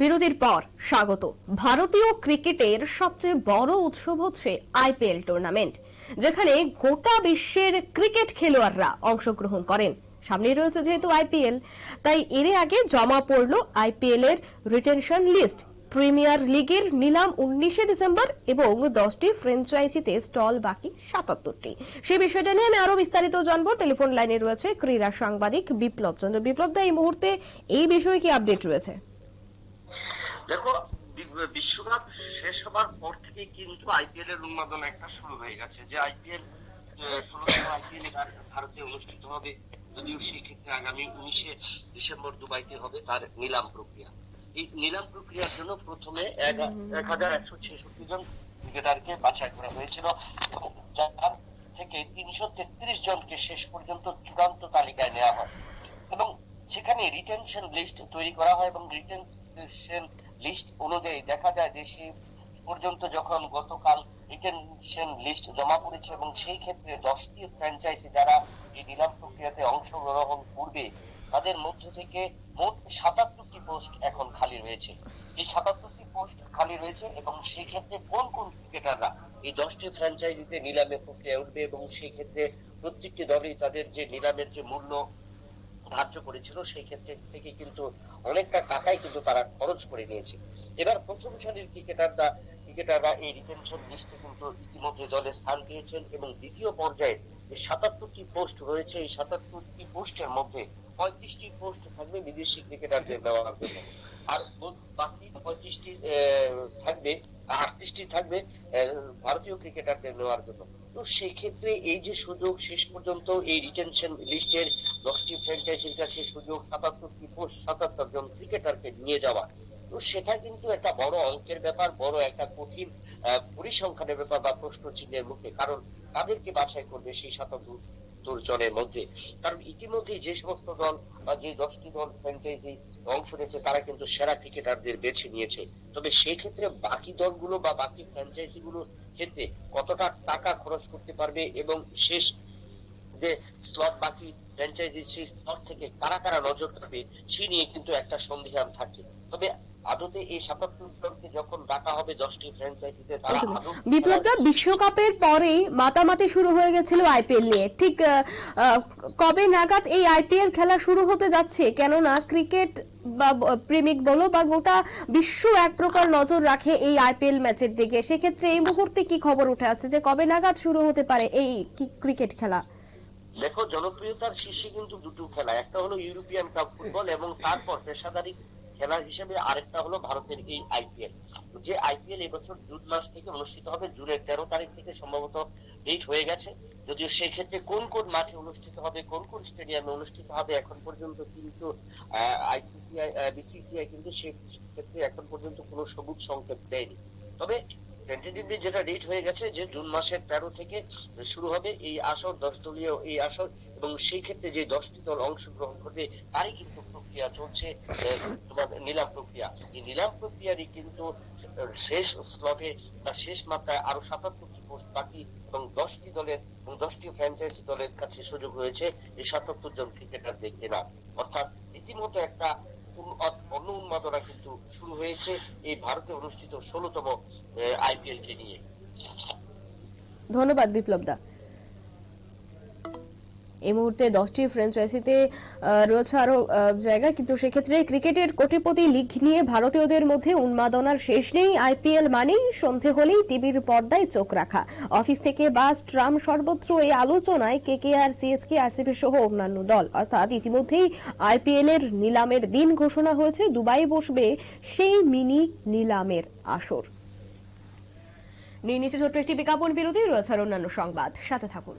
বিরতির পর স্বাগত। ভারতীয় ক্রিকেটের সবচেয়ে বড় উৎসব হচ্ছে আইপিএল টুর্নামেন্ট যেখানে গোটা বিশ্বের ক্রিকেট খেলোয়াড়রা অংশগ্রহণ করেন। সামনে রয়েছে যেহেতু আইপিএল তাই এর আগে জমা পড়ল আইপিএল এর রিটেনশন লিস্ট প্রিমিয়ার লিগের নিলাম উনিশে ডিসেম্বর এবং দশটি ফ্র্যাঞ্চাইজিতে স্টল বাকি সাতাত্তরটি। সেই বিষয়টা নিয়ে আমি আরও বিস্তারিত জানব। টেলিফোন লাইনে রয়েছে ক্রীড়া সাংবাদিক বিপ্লব চন্দ্র বিপ্লব দা, এই মুহূর্তে এই বিষয়ে কি আপডেট রয়েছে? দেখো বিশ্বকাপ শেষ হবার পর থেকে কিন্তু আইপিএল এর উন্মাদনা একটা শুরু হয়ে গেছে। যে আইপিএল ষোলোতম আইপিএল এবার ভারতে অনুষ্ঠিত হবে যদিও সেই ক্ষেত্রে আগামী উনিশে ডিসেম্বর দুবাইতে হবে তার নিলাম প্রক্রিয়া। এই নিলাম প্রক্রিয়ার জন্য প্রথমে এক হাজার একশো ছেষট্টি জন ক্রিকেটারকে বাছাই করা হয়েছিল যার থেকে তিনশো তেত্রিশ জনকে শেষ পর্যন্ত চূড়ান্ত তালিকায় নেওয়া হয়। এবং সেখানে রিটেনশন লিস্ট তৈরি করা হয় এবং রিটেনশন লিস্ট অনুযায়ী দেখা যায় যে সে পর্যন্ত যখন গতকাল রিটেনশন লিস্ট জমা পড়েছে এবং সেই ক্ষেত্রে দশটি ফ্র্যাঞ্চাইজি যারা এই নিলাম প্রক্রিয়াতে অংশগ্রহণ করবে, তাদের মধ্য থেকে মোট সাতাত্তরটি পোস্ট এখন খালি রয়েছে। এই সাতাত্তরটি পোস্ট খালি রয়েছে এবং সেই ক্ষেত্রে কোন কোন ক্রিকেটাররা এই দশটি ফ্র্যাঞ্চাইজিতে নিলামে প্রক্রিয়া উঠবে এবং সেই ক্ষেত্রে প্রত্যেকটি দলই তাদের যে নিলামের যে মূল্য ধার্য করেছিল, সেই ক্ষেত্রে থেকে কিন্তু অনেকটা টাকাই কিন্তু তারা খরচ করে নিয়েছে। এবার প্রথম সারির ক্রিকেটাররা ক্রিকেটাররা এই রিটেনশন লিস্টে কিন্তু ইতিমধ্যে দলে স্থান পেয়েছেন এবং দ্বিতীয় পর্যায়ে যে সাতাত্তরটি পোস্ট রয়েছে, এই সাতাত্তরটি পোস্টের মধ্যে পঁয়ত্রিশটি পোস্ট থাকবে বিদেশি ক্রিকেটারদের দেওয়ার জন্য। আর বাকি পঁয়ত্রিশটি থাকবে আটত্রিশটি থাকবে ভারতীয় ক্রিকেটারদের নেওয়ার জন্য। তো সেই ক্ষেত্রে এই যে সুযোগ শেষ পর্যন্ত এই রিটেনশন লিস্টের দশটি ফ্র্যাঞ্চাইজির কাছে সুযোগ সাতাত্তরটি পোস্ট সাতাত্তর জন ক্রিকেটারকে নিয়ে যাওয়া, তো সেটা কিন্তু একটা বড় অঙ্কের ব্যাপার, বড় একটা কঠিন পরিসংখ্যানের ব্যাপার বা প্রশ্ন চিহ্নের মুখে, কারণ তাদেরকে বাছাই করবে সেই সাতাত্তর জনের মধ্যে। কারণ ইতিমধ্যে যে সমস্ত দল বা যে দশটি দল ফ্র্যাঞ্চাইজি অংশ নিয়েছে, তারা কিন্তু সেরা ক্রিকেটারদের বেছে নিয়েছে। তবে সেই ক্ষেত্রে বাকি দলগুলো বা বাকি ফ্র্যাঞ্চাইজি গুলোর ক্ষেত্রে কতটা টাকা খরচ করতে পারবে এবং শেষ যে স্লট বাকি ফ্র্যাঞ্চাইজি সেই স্লট থেকে কারা কারা নজর রাখবে, সে নিয়ে কিন্তু একটা সন্দেহান থাকে তবে আদতে এই সাতাত্তর জনকে যখন ডাকা হবে দশটি ফ্র্যাঞ্চাইজিতে তারা একদমই। বিপ্লব দা বিশ্বকাপের পরেই মাতামাতি শুরু হয়ে গেছিল আইপিএল নিয়ে। ঠিক কবে নাগাদ এই আইপিএল খেলা শুরু হতে যাচ্ছে? কেননা ক্রিকেট বা প্রেমিক বলো বা গোটা বিশ্ব এক প্রকার নজর রাখে এই আইপিএল ম্যাচের দিকে। সেক্ষেত্রে এই মুহূর্তে কি খবর উঠে আসছে যে কবে নাগাদ শুরু হতে পারে এই কি- ক্রিকেট খেলা? দেখো জনপ্রিয়তার শীর্ষে কিন্তু দুটো খেলা। একটা হলো ইউরোপিয়ান কাপ ফুটবল এবং তারপর পেশাদারি খেলা হিসেবে আরেকটা হলো ভারতের এই আইপিএল যে আইপিএল এবছর জুন মাস থেকে অনুষ্ঠিত হবে, জুনের তেরো তারিখ থেকে সম্ভবত ডেট হয়ে গেছে। যদিও সেক্ষেত্রে কোন কোন মাঠে অনুষ্ঠিত হবে, কোন কোন স্টেডিয়ামে অনুষ্ঠিত হবে, এখন পর্যন্ত কিন্তু আইসিসিআই বিসিসিআই কিন্তু সে ক্ষেত্রে এখন পর্যন্ত কোনো সবুজ সংকেত দেয়নি। তবে টেন্টেটিভলি যেটা ডেট হয়ে গেছে যে জুন মাসের তেরো থেকে শুরু হবে এই আসর দশ দলীয় এই আসর, এবং সেই ক্ষেত্রে যে দশটি দল অংশগ্রহণ করবে, তারই কিন্তু প্রক্রিয়া চলছে তোমার নিলাম প্রক্রিয়া। এই নিলাম প্রক্রিয়ারই কিন্তু শেষ স্লটে বা শেষ মাত্রায় আরও সাতাত্তরটি পোস্ট বাকি, এবং দশটি দলের এবং দশটি ফ্র্যাঞ্চাইজি দলের কাছে সুযোগ হয়েছে, এই সাতাত্তর জন ক্রিকেটারদের কেনা অর্থাৎ রীতিমতো একটা অন্য উন্মাদনা কিন্তু শুরু হয়েছে এই ভারতে অনুষ্ঠিত ষোলতম আইপিএল কে নিয়ে। ধন্যবাদ বিপ্লব দা এই মুহূর্তে দশটি ফ্র্যাঞ্চাইজিতে রয়েছে আরও জায়গা। কিন্তু সেক্ষেত্রে ক্রিকেটের কোটিপতি লিগ নিয়ে ভারতীয়দের মধ্যে উন্মাদনার শেষ নেই। আইপিএল মানেই সন্ধে হলেই টিভির পর্দায় চোখ রাখা। অফিস থেকে বাস, ট্রাম সর্বত্র এই আলোচনায় কেকেআর, সিএসকে, আরসিবি সহ অন্যান্য দল। অর্থাৎ ইতিমধ্যেই আইপিএল এর নিলামের দিন ঘোষণা হয়েছে। দুবাই বসবে সেই মিনি নিলামের আসর। নিয়ে নিচে ছোট্ট একটি বিজ্ঞাপন বিরতি। রয়েছে অন্যান্য সংবাদ। সাথে থাকুন।